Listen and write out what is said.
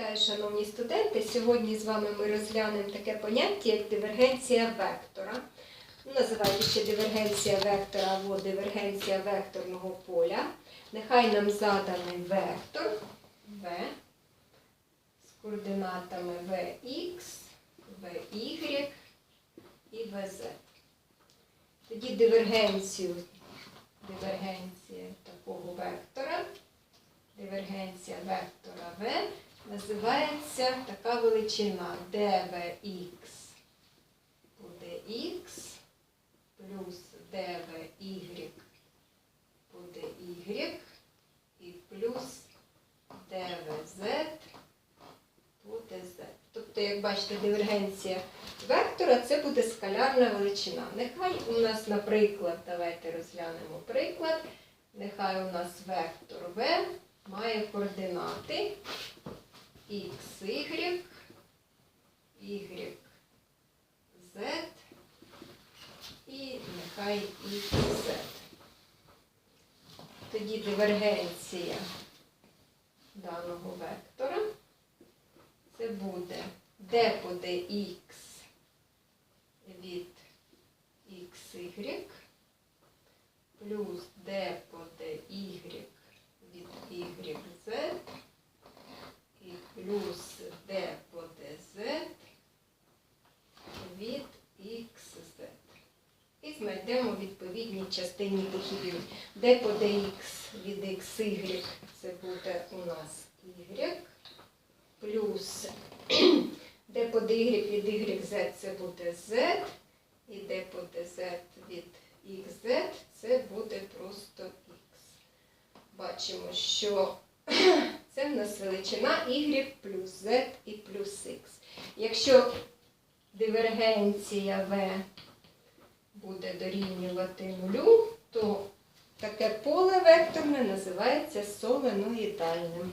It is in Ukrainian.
Вітаю, шановні студенти. Сьогодні з вами ми розглянемо таке поняття, як дивергенція вектора. Ну, Називається ще дивергенція вектора або дивергенція векторного поля. Нехай нам заданий вектор V з координатами Vx, Vy і Vz. Тоді дивергенцію, дивергенція такого вектора дивергенція вектора V називається така величина dvx буде x плюс dvy буде y і плюс dvz буде z. Тобто, як бачите, дивергенція вектора це буде скалярна величина. Нехай у нас, наприклад, давайте розглянемо приклад. Нехай у нас вектор v має координати x, y, y, z і нехай x, z. Тоді дивергенція даного вектора це буде d по dx від xy плюс d по dy від YZ і плюс D по DZ від XZ. Знайдемо відповідні частині вихідів. D по DX від XY це буде у нас Y, плюс D по DY від YZ це буде Z, і D по DZ від XZ це буде просто X бачимо, що це в нас величина y плюс z і плюс x. Якщо дивергенція v буде дорівнювати нулю, то таке поле векторне називається соленоїдальним.